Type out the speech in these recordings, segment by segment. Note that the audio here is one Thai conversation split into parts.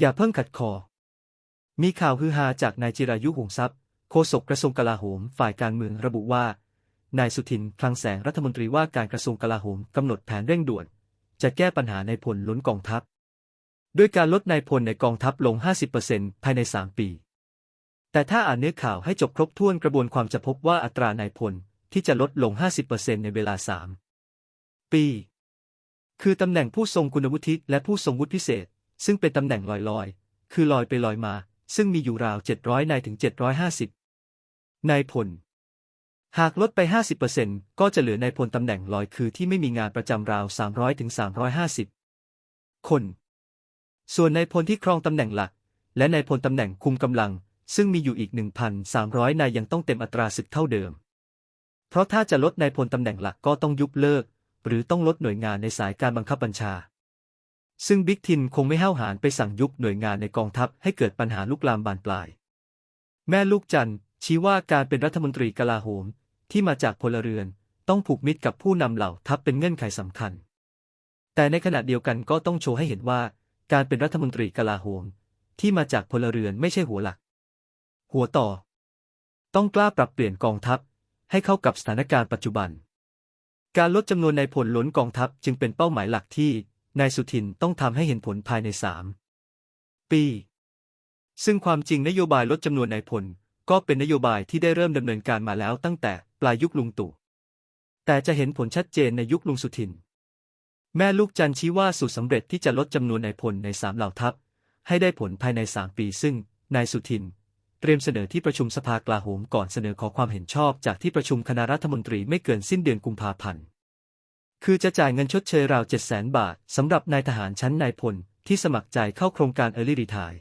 อย่าเพิ่งขัดคอ มีข่าวฮือฮาจากนายจิรายุหงทรัพย์โฆษกกระทรวงกลาโหมฝ่ายการเมืองระบุว่า นายสุทินคลังแสงรัฐมนตรีว่าการกระทรวงกลาโหมกำหนดแผนเร่งด่วน จะแก้ปัญหาในายพลล้นกองทัพ ด้วยการลดนายพลในกองทัพลง 50%ภายใน 3 ปี แต่ถ้าอ่านเนื้อข่าวให้จบครบถ้วนกระบวนความจะพบว่าอัตรานายพลที่จะลดลง 50%ในเวลา 3 ปี คือตำแหน่งผู้ทรงคุณวุฒิและผู้ทรงวุฒิพิเศษ ซึ่งเป็นตำแหน่งลอยๆ คือลอยไปลอยมา ซึ่งมีอยู่ราว 700นายถึง 750นายพล หากลดไป 50%ก็จะเหลือนายพลตำแหน่งลอยคือที่ไม่มีงานประจำราว 300ถึง350 คน ส่วนนายพลที่ครองตำแหน่งหลัก และนายพลตำแหน่งคุมกำลัง ซึ่งมีอยู่อีก 1,300 นายยังต้องเต็มอัตราศึกเท่าเดิม เพราะถ้าจะลดนายพลตำแหน่งหลักก็ต้องยุบเลิก หรือต้องลดหน่วยงานในสายการบังคับบัญชา ซึ่งบิ๊กทินคงไม่ห้าวหาญไปสั่งยุบหน่วยงานในกองทัพให้เกิดปัญหาลุกลามบานปลาย แม่ลูกจันชี้ว่าการเป็นรัฐมนตรีกลาโหมที่มาจากพลเรือนต้องผูกมิตรกับผู้นำเหล่าทัพเป็นเงื่อนไขสำคัญ แต่ในขณะเดียวกันก็ต้องโชว์ให้เห็นว่า การเป็นรัฐมนตรีกลาโหมที่มาจากพลเรือนไม่ใช่หัวหลัก หัวต่อ ต้องกล้าปรับเปลี่ยนกองทัพ ให้เข้ากับสถานการณ์ปัจจุบัน การลดจำนวนนายพลล้นกองทัพจึงเป็นเป้าหมายหลักที่ นายสุทินต้องทำให้เห็นผลภายในสามปี ซึ่งความจริงนโยบายลดจำนวนนายพล ก็เป็นนโยบายที่ได้เริ่มดำเนินการมาแล้วตั้งแต่ปลายยุคลุงตู่แต่จะเห็นผลชัดเจนในยุคลุงสุทิน แม่ลูกจันชี้ว่าสูตรสำเร็จที่จะลดจำนวนนายพลในสามเหล่าทัพ ให้ได้ผลภายในสามปี ซึ่งนายสุทินเตรียมเสนอที่ประชุมสภากลาโหมก่อนเสนอขอความเห็นชอบจากที่ประชุมคณะรัฐมนตรีไม่เกินสิ้นเดือนกุมภาพันธ์ คือจะจ่ายเงินชดเชยราว 7 0 0 0 0 0 บาทสำหรับนายทหารชั้นนายพลที่สมัครใจเข้าโครงการ Early Retire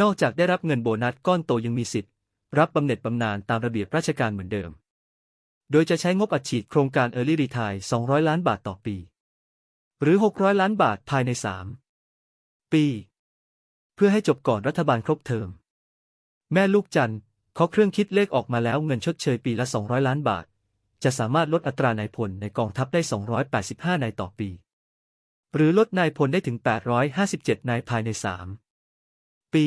นอกจากได้รับเงินโบนัสก้อนโตยังมีสิทธิ์ รับบำเหน็จบำนาญตามระเบียบราชการเหมือนเดิม โดยจะใช้งบอัดฉีดโครงการ Early Retire 200 ล้านบาทต่อปี หรือ 600 ล้านบาทภายใน 3 ปี เพื่อให้จบก่อนรัฐบาลครบเทอม แม่ลูกจันทร์เขาเครื่องคิดเลขออกมาแล้วเงินชดเชยปีละ 200 ล้านบาท จะสามารถลดอัตรานายพลในกองทัพได้ 285 นายต่อปี หรือลดนายพลได้ถึง 857 นายภายใน 3 ปี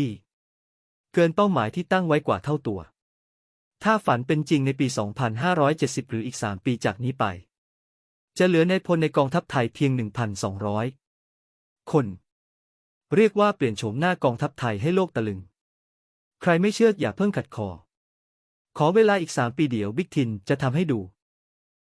เกินเป้าหมายที่ตั้งไว้กว่าเท่าตัว ถ้าฝันเป็นจริงในปี 2570 หรืออีก 3 ปีจากนี้ไป จะเหลือนายพลในกองทัพไทยเพียง 1,200 คน เรียกว่าเปลี่ยนโฉมหน้ากองทัพไทยให้โลกตะลึง ใครไม่เชื่ออย่าเพิ่งขัดคอ ขอเวลาอีก3ปีเดี๋ยวบิ๊กทินจะทำให้ดู